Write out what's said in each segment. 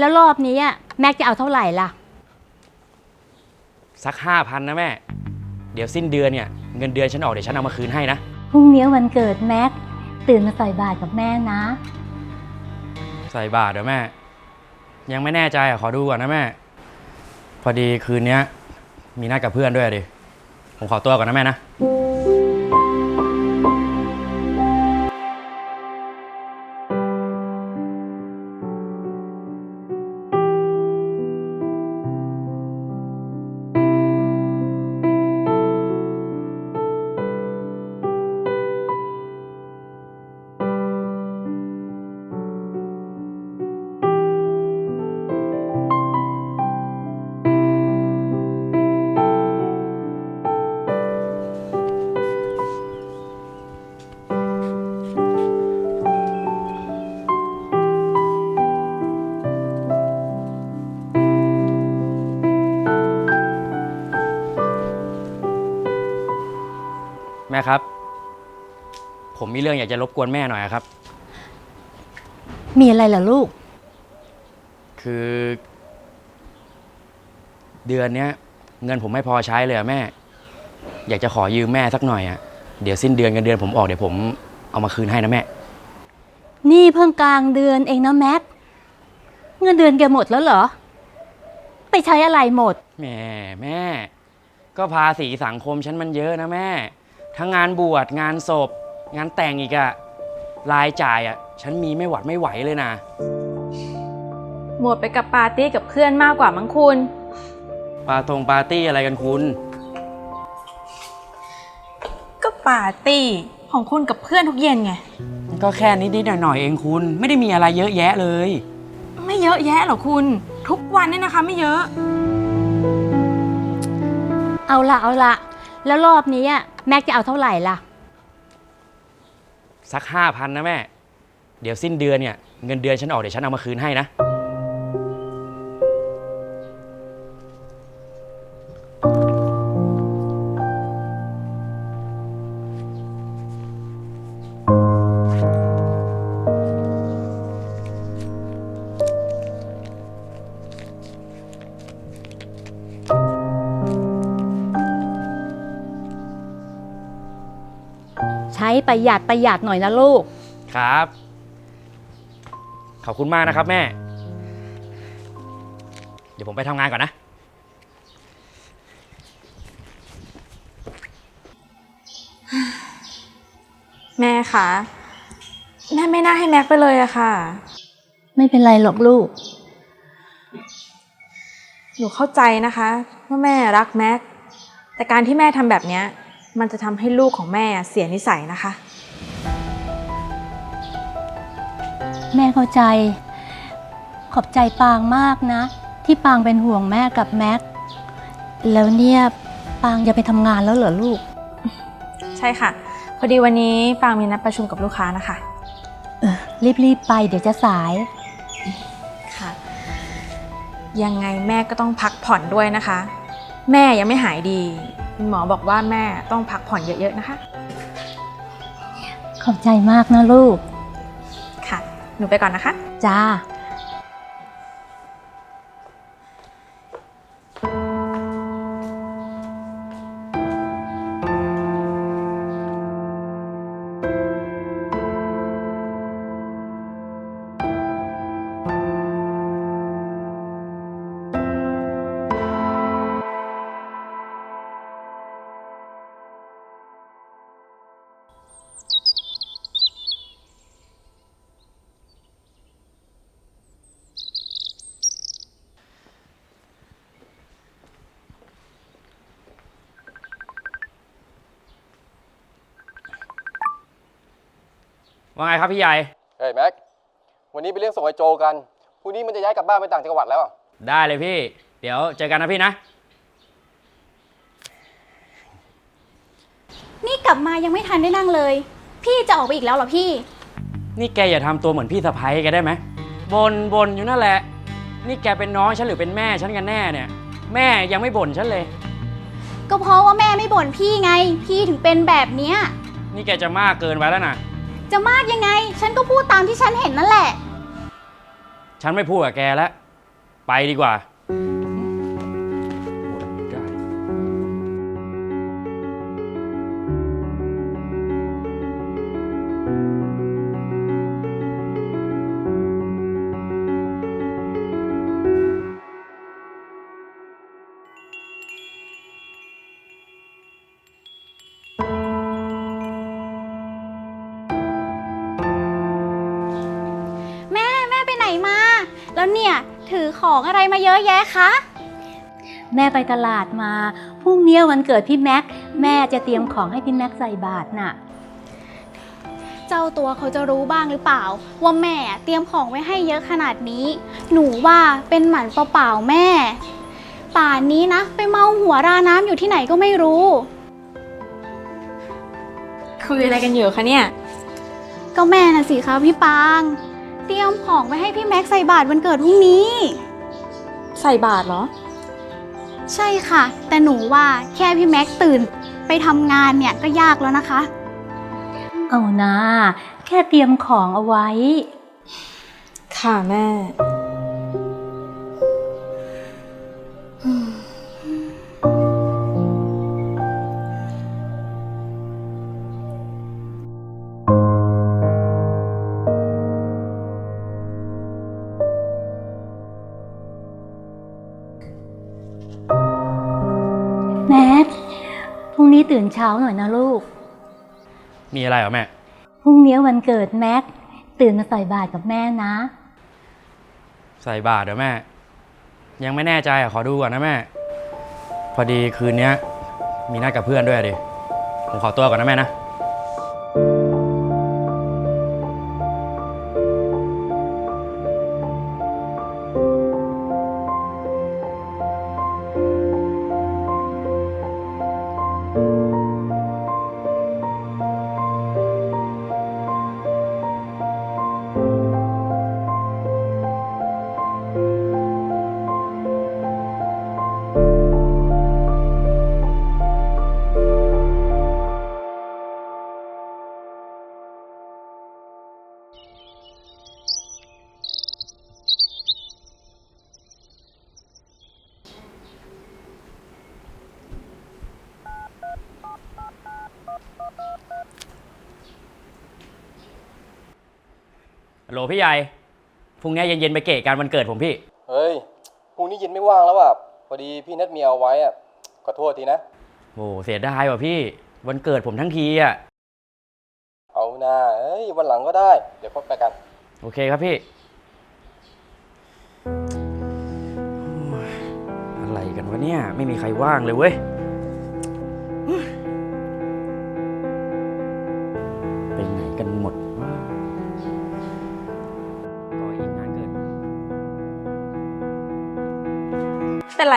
แล้วรอบนี้อะแม็กจะเอาเท่าไหร่ล่ะ สักห้าพันนะแม่ เดี๋ยวสิ้นเดือนเนี่ยเงินเดือนฉันออกเดี๋ยวฉันเอามาคืนให้นะ พรุ่งนี้วันเกิดแม็ก ตื่นมาใส่บาตรกับแม่นะ ใส่บาทเดี๋ยวแม่ ยังไม่แน่ใจอะขอดูก่อนนะแม่ พอดีคืนเนี้ยมีนัดกับเพื่อนด้วยดิ ผมขอตัวก่อนนะแม่นะ แม่ครับ ผมมีเรื่องอยากจะรบกวนแม่หน่อยอะครับ มีอะไรเหรอลูก คือ เดือนเนี้ย เงินผมไม่พอใช้เลยอะแม่ อยากจะขอยืมแม่สักหน่อยอะเดี๋ยวสิ้นเดือนเงินเดือนผมออกเดี๋ยวผมเอามาคืนให้นะแม่ นี่เพิ่งกลางเดือนเองนะแม็ก เงินเดือนแกหมดแล้วเหรอ ไปใช้อะไรหมดแหม่แม่ ก็ภาษีสังคมฉันมันเยอะนะแม่ ทั้งงานบวชงานศพ งานแต่งอีกอะรายจ่ายอะฉันมีไม่หวัดไม่ไหวเลยนะ หมดไปกับปาร์ตี้กับเพื่อนมากกว่ามั้งคุณ ปาตรงปาร์ตี้อะไรกันคุณ ก็ปาร์ตี้ของคุณกับเพื่อนทุกเย็นไง ก็แค่นิดๆหน่อยๆเองคุณ ไม่ได้มีอะไรเยอะแยะเลย ไม่เยอะแยะหรอกคุณ ทุกวันเนี่ยนะคะ ไม่เยอะ เอาละเอาละ แล้วรอบนี้อะแม็กจะเอาเท่าไหร่ล่ะ สักห้าพันนะแม่ เดี๋ยวสิ้นเดือนเนี่ยเงินเดือนฉันออกเดี๋ยวฉันเอามาคืนให้นะ ประหยัดประหยัดหน่อยนะลูก ครับ ขอบคุณมากนะครับแม่ เดี๋ยวผมไปทำงานก่อนนะ แม่คะแม่ไม่น่าให้แม็กไปเลยอะค่ะ ไม่เป็นไรหรอกลูก หนูเข้าใจนะคะว่าแม่รักแม็กแต่การที่แม่ทำแบบเนี้ย มันจะทำให้ลูกของแม่เสียนิสัยนะคะ แม่เข้าใจ ขอบใจปางมากนะ ที่ปางเป็นห่วงแม่กับแม็ก แล้วเนี่ยปางจะไปทำงานแล้วเหรอลูก ใช่ค่ะ พอดีวันนี้ปางมีนัดประชุมกับลูกค้านะคะ เออรีบๆไปเดี๋ยวจะสาย ค่ะ ยังไงแม่ก็ต้องพักผ่อนด้วยนะคะ แม่ยังไม่หายดี คุณหมอบอกว่าแม่ต้องพักผ่อนเยอะๆนะคะ ขอบใจมากนะลูก ค่ะ หนูไปก่อนนะคะ จ้า ว่าไงครับพี่ใหญ่ เฮ้ยแม็ก วันนี้ไปเรื่องส่งไอโจกันพรุ่งนี้มันจะย้ายกลับบ้านไปต่างจังหวัดแล้วอะได้เลยพี่ เดี๋ยวเจอกันนะพี่นะ นี่กลับมายังไม่ทันได้นั่งเลย พี่จะออกไปอีกแล้วเหรอพี่ นี่แกอย่าทำตัวเหมือนพี่สะพ้ยแกได้ไหมบนบนอยู่นั่นแหละ นี่แกเป็นน้องฉันหรือเป็นแม่ฉันกันแน่เนี่ย แม่ยังไม่บ่นฉันเลย ก็เพราะว่าแม่ไม่บ่นพี่ไง พี่ถึงเป็นแบบเนี้ย นี่แกจะมากเกินไปแล้วนะ จะมากยังไง ฉันก็พูดตามที่ฉันเห็นนั่นแหละ ฉันไม่พูดกับแกแล้ว ไปดีกว่า อของอะไรมาเยอะแยะคะ แม่ไปตลาดมา พรุ่งนี้วันเกิดพี่แม็ก แม่จะเตรียมของให้พี่แม็กใส่บาตรน่ะ เจ้าตัวเขาจะรู้บ้างหรือเปล่า ว่าแม่เตรียมของไว้ให้เยอะขนาดนี้ หนูว่าเป็นหมันเปล่าๆแม่ ป่านนี้นะ ไปเมาหัวราน้ำอยู่ที่ไหนก็ไม่รู้ คุยอะไรกันอยู่คะเนี่ย ก็แม่น่ะสิคะพี่ปาง เตรียมของไว้ให้พี่แม็กใส่บาตรวันเกิดพรุ่งนี้ ใส่บาทเหรอ ใช่ค่ะ แต่หนูว่าแค่พี่แม็กตื่นไปทำงานเนี่ยก็ยากแล้วนะคะ เอานะ แค่เตรียมของเอาไว้ ค่ะแม่ นี้ตื่นเช้าหน่อยนะลูก มีอะไรเหรอแม่ พรุ่งนี้วันเกิดแม็ก ตื่นมาใส่บาตรกับแม่นะ ใส่บาทเดี๋ยวแม่ ยังไม่แน่ใจอะขอดูก่อนนะแม่ พอดีคืนเนี้ย มีนัดกับเพื่อนด้วยอะดิ ผมขอตัวก่อนนะแม่นะ โหลพี่ใหญ่พรุ่งนี้เย็นๆไปเกะการวันเกิดผมพี่ เฮ้ยพรุ่งนี้เย็นไม่ว่างแล้วอะพอดีพี่นัดเมียเอาไว้อะขอโทษทีนะ โอ้เสียดายว่ะพี่ วันเกิดผมทั้งทีอะ เอาหน้าเอ้ยวันหลังก็ได้ เดี๋ยวพบไปกัน โอเคครับพี่โอ้ยอะไรกันวะเนี่ย ไม่มีใครว่างเลยเว้ย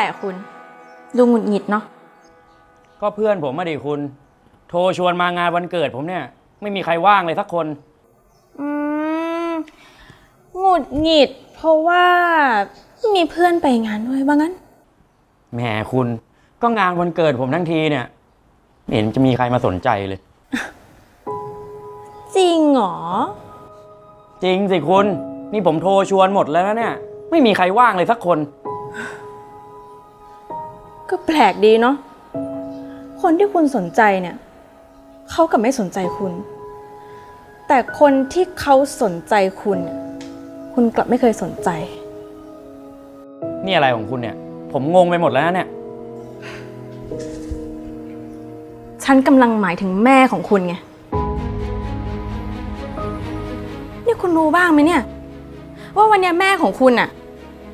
เป็นไรอะคุณ ดูหงุดหงิดเนาะ ก็เพื่อนผมมาดิคุณ โทรชวนมางานวันเกิดผมเนี่ย ไม่มีใครว่างเลยสักคน อืมหงุดหงิด เพราะว่ามีเพื่อนไปงานด้วยว่างั้น แหมคุณก็งานวันเกิดผมทั้งทีเนี่ยไม่เห็นจะมีใครมาสนใจเลย จริงเหรอ จริงสิคุณ นี่ผมโทรชวนหมดแล้วนะเนี่ย ไม่มีใครว่างเลยสักคน ก็แปลกดีเนาะ คนที่คุณสนใจเนี่ย เขากับไม่สนใจคุณ แต่คนที่เขาสนใจคุณเนี่ยคุณกลับไม่เคยสนใจ นี่อะไรของคุณเนี่ย ผมงงไปหมดแล้วนะเนี่ย ฉันกำลังหมายถึงแม่ของคุณไง นี่คุณรู้บ้างไหมเนี่ย ว่าวันเนี้ยแม่ของคุณน่ะ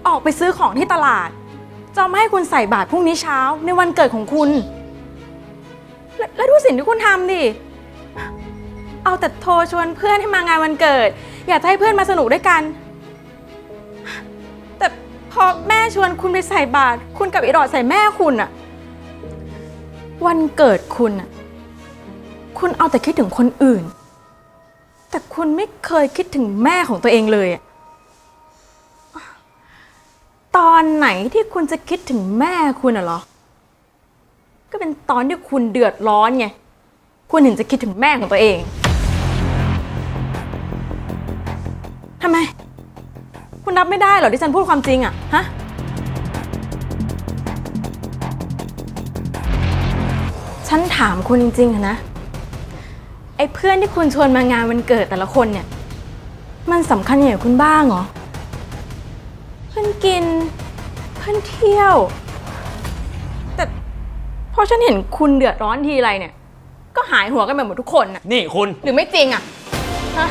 ออกไปซื้อของที่ตลาด จะเอามาให้คุณใส่บาตรพรุ่งนี้เช้าในวันเกิดของคุณ และแล้วดูสิ่งที่คุณทำดิ เอาแต่โทรชวนเพื่อนให้มางานวันเกิด อยากจะให้เพื่อนมาสนุกด้วยกัน แต่พอแม่ชวนคุณไปใส่บาตรคุณกับอีดอดใส่แม่คุณอะวันเกิดคุณน่ะคุณเอาแต่คิดถึงคนอื่น แต่คุณไม่เคยคิดถึงแม่ของตัวเองเลยอะ อนไหนที่คุณจะคิดถึงแม่คุณเหรอ ก็เป็นตอนที่คุณเดือดร้อนไง คุณถึงจะคิดถึงแม่ของตัวเอง ทำไม คุณรับไม่ได้เหรอที่ฉันพูดความจริงอะฮะ ฉันถามคุณจริงๆนะ ไอ้เพื่อนที่คุณชวนมางานวันเกิดแต่ละคนเนี่ย มันสำคัญอย่างคุณบ้างเหรอ เพื่อนกิน เพื่อนเที่ยว แต่พอฉันเห็นคุณเดือดร้อนทีไรเนี่ย ก็หายหัวกันไปหมดทุกคนน่ะ นี่คุณ หรือไม่จริงอะฮะ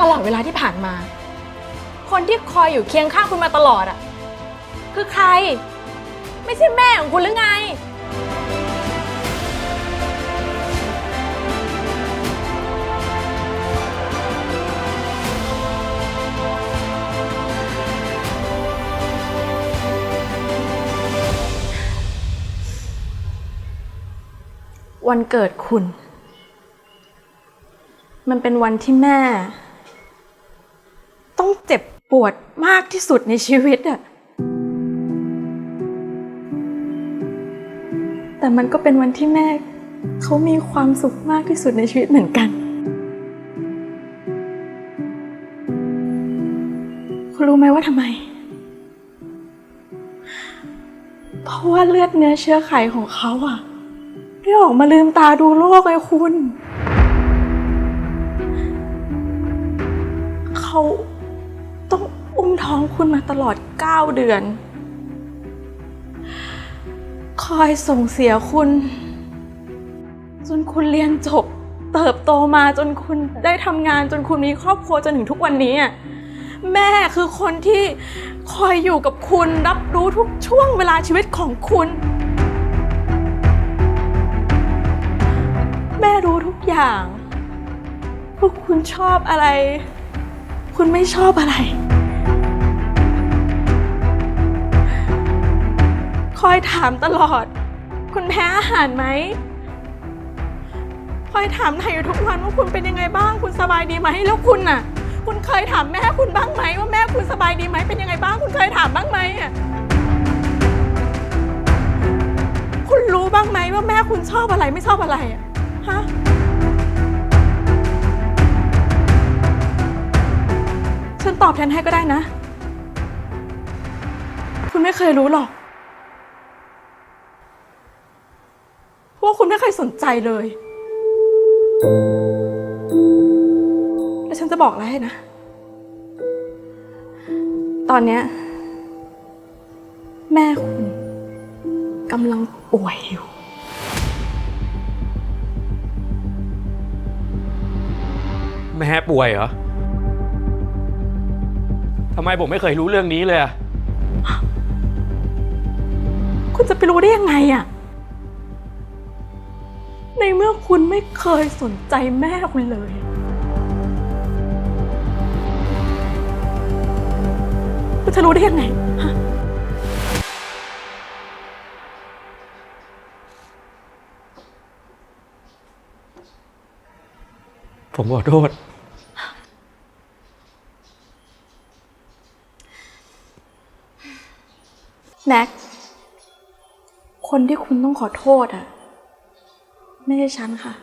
ตลอดเวลาที่ผ่านมา คนที่คอยอยู่เคียงข้างคุณมาตลอดอะคือใคร ไม่ใช่แม่ของคุณหรือไง วันเกิดคุณ มันเป็นวันที่แม่ ต้องเจ็บปวดมากที่สุดในชีวิตอะแต่มันก็เป็นวันที่แม่เขามีความสุขมากที่สุดในชีวิตเหมือนกัน คุณรู้ไหมว่าทำไม เพราะว่าเลือดเนื้อเชื้อไขของเขาอะ ได้ออกมาลืมตาดูโลกไงคุณ เขาต้องอุ้มท้องคุณมาตลอด9เดือน คอยส่งเสียคุณ จนคุณเรียนจบ เติบโตมาจนคุณได้ทำงานจนคุณมีครอบครัวจนถึงทุกวันนี้ แม่คือคนที่คอยอยู่กับคุณรับรู้ทุกช่วงเวลาชีวิตของคุณ แม่รู้ทุกอย่างว่าคุณชอบอะไร คุณไม่ชอบอะไร คอยถามตลอด คุณแพ้อาหารไหม คอยถามไทยอยู่ทุกวันว่าคุณเป็นยังไงบ้าง คุณสบายดีไหม แล้วคุณน่ะ คุณเคยถามแม่คุณบ้างไหมว่าแม่คุณสบายดีไหม เป็นยังไงบ้าง คุณเคยถามบ้างไหมอะคุณรู้บ้างไหมว่าแม่คุณชอบอะไรไม่ชอบอะไรอะ ฮะฉันตอบแทนให้ก็ได้นะ คุณไม่เคยรู้หรอก พว่าคุณไม่เคยสนใจเลย แล้วฉันจะบอกอะไรให้นะ ตอนเนี้ย แม่คุณกำลังป่วยอยู่ แม่ป่วยเหรอทำไมผมไม่เคยรู้เรื่องนี้เลยอะคุณจะไปรู้ได้ยังไงอะในเมื่อคุณไม่เคยสนใจแม่คุณเลย คุณจะรู้ได้ยังไงฮะผมขอโทษ แน็ก คนที่คุณต้องขอโทษอะไม่ใช่ฉันค่ะ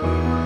Bye.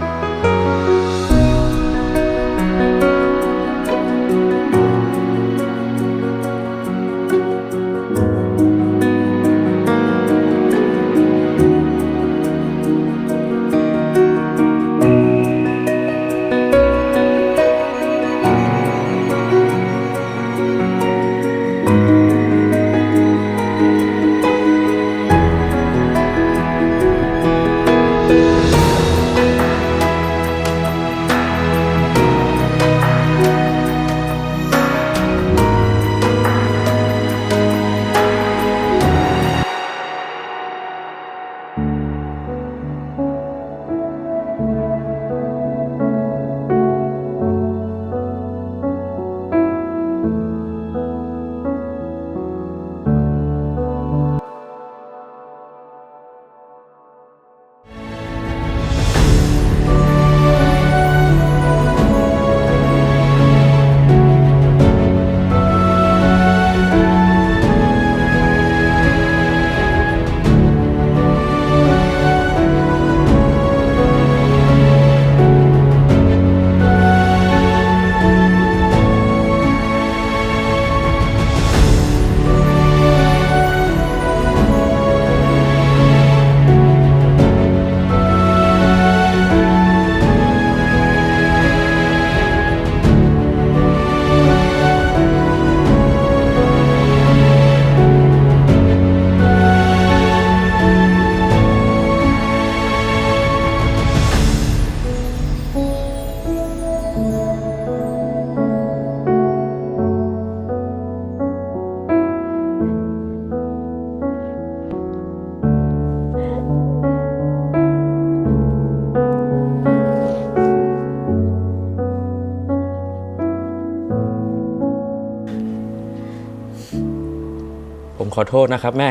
ขอโทษนะครับ แม่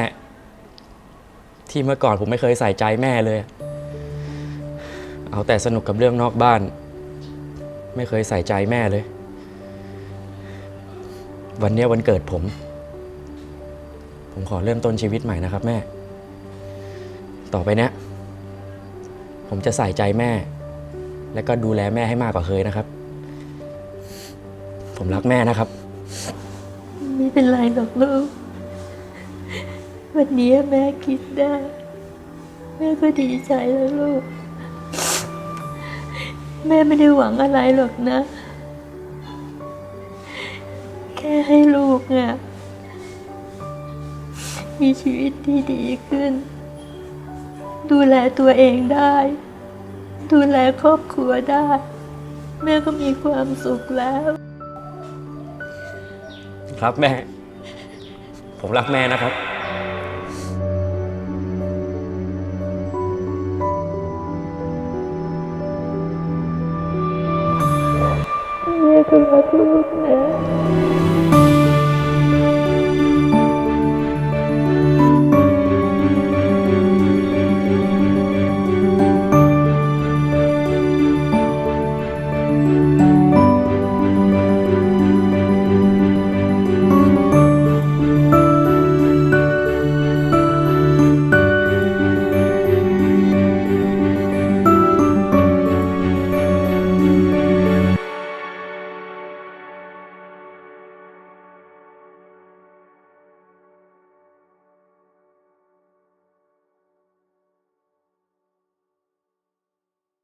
ที่เมื่อก่อนผมไม่เคยใส่ใจแม่เลย เอาแต่สนุกกับเรื่องนอกบ้าน ไม่เคยใส่ใจแม่เลย วันเนี้ยวันเกิดผม ผมขอเริ่มต้นชีวิตใหม่นะครับ แม่ ต่อไปเนี้ยผมจะใส่ใจแม่ และก็ดูแลแม่ให้มากกว่าเคยนะครับ ผมรักแม่นะครับ ไม่เป็นไรหรอกลูก วันนี้แม่คิดได้ แม่ก็ดีใจแล้วลูก แม่ไม่ได้หวังอะไรหรอกนะ แค่ให้ลูกเนี่ยมีชีวิตที่ดีขึ้น ดูแลตัวเองได้ ดูแลครอบครัวได้ แม่ก็มีความสุขแล้ว ครับแม่ ผมรักแม่นะครับ